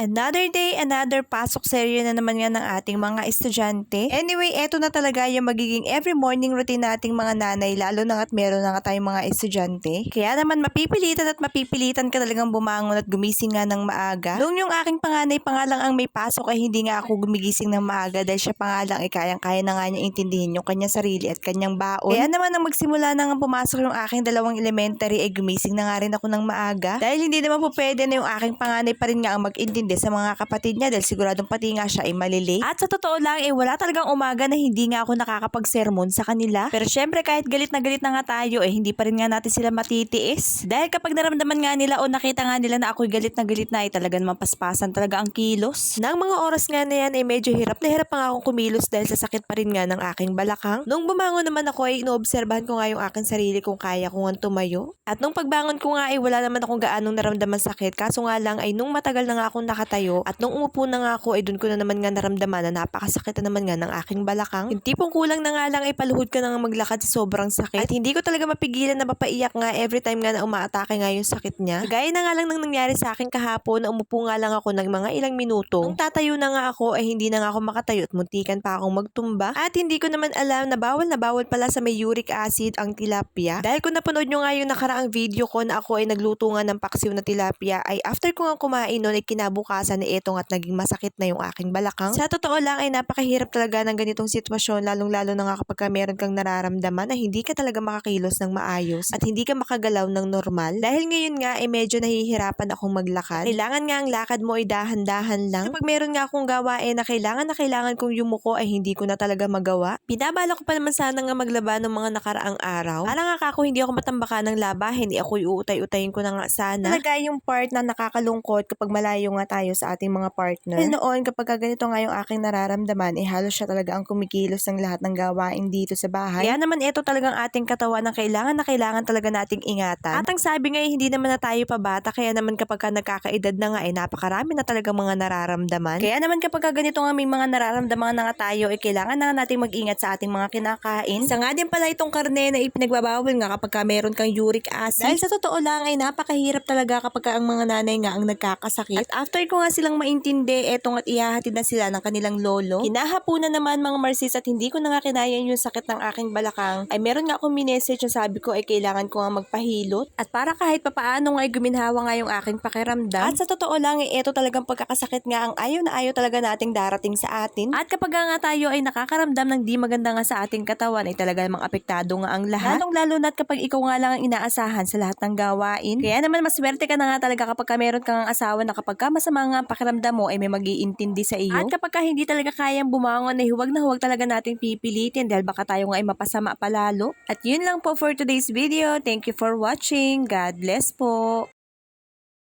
Another day, another pasok serye na naman nga ng ating mga estudyante. Anyway, eto na talaga yung magiging every morning routine nating mga nanay, lalo na at meron na nga tayong mga estudyante. Kaya naman mapipilitan at mapipilitan ka talagang bumangon at gumising nga ng maaga. Noong yung aking panganay pa nga lang ang may pasok ay hindi nga ako gumigising ng maaga dahil siya pa nga lang ay kayang-kaya na nga niya intindihin yung kanyang sarili at kanyang baon. Kaya naman nang magsimula na nga pumasok yung aking dalawang elementary ay gumising na nga rin ako ng maaga. Dahil hindi naman po pwede na yung aking panganay pa rin nga ang mag-intindi sa mga kapatid niya dahil siguradong pati nga siya ay malilate. At sa totoo lang eh wala talagang umaga na hindi nga ako nakakapag-sermon sa kanila. Pero syempre kahit galit na galit na nga tayo eh hindi pa rin nga natin sila matitiis. Dahil kapag naramdaman nga nila o nakita nga nila na ako'y galit na galit na ay talagang mapaspasan talaga ang kilos. Nang mga oras nga na yan ay medyo hirap na hirap pa nga akong kumilos dahil sa sakit pa rin nga ng aking balakang. Nung bumangon naman ako ay inoobserbahan ko nga yung aking sarili kung kaya ko nga tumayo. At nung pagbangon ko nga ay wala naman akong gaanong naramdaman sakit. Kaso nga lang ay nung matagal na nga akong nakatayo at nung umupo na nga ako ay dun ko na naman nga naramdaman na napakasakit na naman nga ng aking balakang. Yung tipong kulang na nga lang ay paluhod ka na maglakad sa sobrang sakit. At hindi ko talaga mapigilan na mapaiyak nga every time nga na umaatake nga yung sakit niya. Gaya na nga lang nang nangyari sa akin kahapon na umupo nga lang ako ng mga ilang minuto. Nung tatayo na nga ako ay hindi na nga ako makatayo at muntikan pa akong magtumba. At hindi ko naman alam na bawal na bawal pala sa may uric acid ang tilapia. Dahil kung napanood nyo nga yung nakaraang video ko na ako ay nagluto nga ng paksiw na tilapia ay after ko nga kumain nun ay kinabukasan na etong at naging masakit na yung aking balakang. Sa totoo lang ay napakahirap talaga ng ganitong sitwasyon lalong lalo na nga kapag ka meron kang nararamdaman na hindi ka talaga makakilos ng maayos at hindi ka makagalaw ng normal. Dahil ngayon nga ay medyo nahihirapan akong maglakad. Kailangan nga ang lakad mo ay dahan-dahan lang. Kapag meron nga akong gawain na kailangan na kailangan kong yumuko ay hindi ko na talaga magawa. Pinabala ko pa naman sana nga maglaba ng mga nakaraang araw. Para nga ako hindi ako matambaka ng laba, hindi ako iuutay-utayin ko na nga sana. Talaga yung part na nakakalungkot kapag malayo nga tayo sa ating mga partner. Dahil noon kapag ka ganito nga yung aking nararamdaman, eh halos siya talaga ang kumikilos ng lahat ng gawain dito sa bahay. Kaya naman ito talagang ating katawan na kailangan na kailangan talaga nating ingatan. At ang sabi nga eh, hindi naman na tayo pa bata, kaya naman kapag ka nagkakaedad na nga eh napakarami na talaga mga nararamdaman. Kaya naman kapag ka ganito nga may mga nararamdaman na nga tayo, eh kailangan na nating mag-ingat sa ating mga kinakain. Sa nga din pala itong karne na ipinagbabawal nga kapag ka meron kang uric acid. Dahil sa totoo lang ay napakahirap talaga kapag ka ang mga nanay nga ang nagkakasakit. At after ko nga silang maintindi, etong at ihahatid na sila ng kanilang lolo. Hinahapunan naman mga marsis at hindi ko na nga kinaya yung sakit ng aking balakang. Ay meron nga akong minessage na sabi ko ay kailangan ko nga magpahilot. At para kahit papaano nga ay guminhawa nga yung aking pakiramdam. At sa totoo lang ay ito talagang pagkakasakit nga ang ayaw na ayaw talaga nating darating sa atin. At kapag nga tayo ay nakakaramdam ng di maganda nga sa ating katawan ay talaga namang apektado nga ang lahat. Lalong lalo na kapag ikaw nga lang ang inaasahan sa lahat ng gawain. Kaya naman maswerte ka na nga talaga kapag ka meron kang asawa na kapag ka masama nga ang pakiramdam mo ay may mag-iintindi sa iyo. At kapag ka hindi talaga kayang bumangon ay huwag na huwag talaga nating pipilitin dahil baka tayo nga ay mapasama palalo. At yun lang po for today's video. Thank you for watching. God bless po.